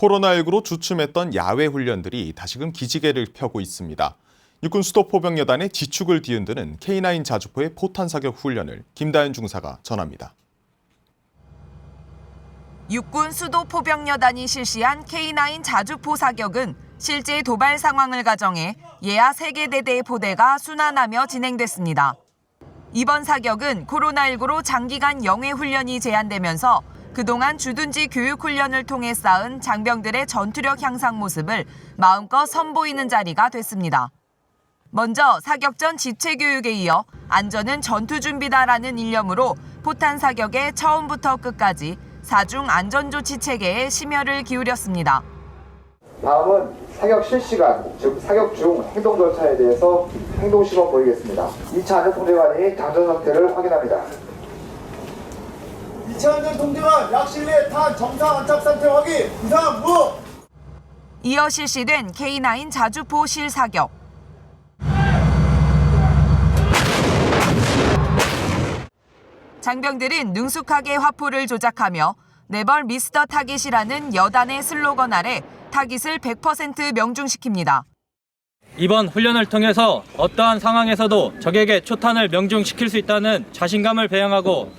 코로나19로 주춤했던 야외 훈련들이 다시금 기지개를 펴고 있습니다. 육군 수도 포병여단의 지축을 뒤흔드는 K9 자주포의 포탄 사격 훈련을 김다현 중사가 전합니다. 육군 수도 포병여단이 실시한 K9 자주포 사격은 실제 도발 상황을 가정해 예하 세계대대의 포대가 순환하며 진행됐습니다. 이번 사격은 코로나19로 장기간 영해 훈련이 제한되면서 그동안 주둔지 교육 훈련을 통해 쌓은 장병들의 전투력 향상 모습을 마음껏 선보이는 자리가 됐습니다. 먼저 사격 전 지체 교육에 이어 안전은 전투 준비다라는 일념으로 포탄 사격에 처음부터 끝까지 사중 안전조치 체계에 심혈을 기울였습니다. 다음은 사격 실시간, 즉 사격 중 행동 절차에 대해서 행동 시범 보이겠습니다. 2차 안전 통제관이 장전 상태를 확인합니다. 이차안전 통제관 약실내 탄 정상 안착 상태 확인 이상 무 이어 실시된 K9 자주포 실사격. 장병들은 능숙하게 화포를 조작하며 네벌 미스터 타깃이라는 여단의 슬로건 아래 타깃을 100% 명중시킵니다. 이번 훈련을 통해서 어떠한 상황에서도 적에게 초탄을 명중시킬 수 있다는 자신감을 배양하고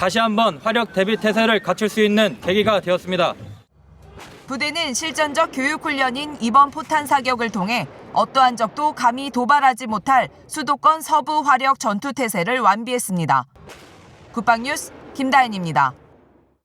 다시 한번 화력 대비 태세를 갖출 수 있는 계기가 되었습니다. 부대는 실전적 교육 훈련인 이번 포탄 사격을 통해 어떠한 적도 감히 도발하지 못할 수도권 서부 화력 전투 태세를 완비했습니다. 국방뉴스 김다현입니다.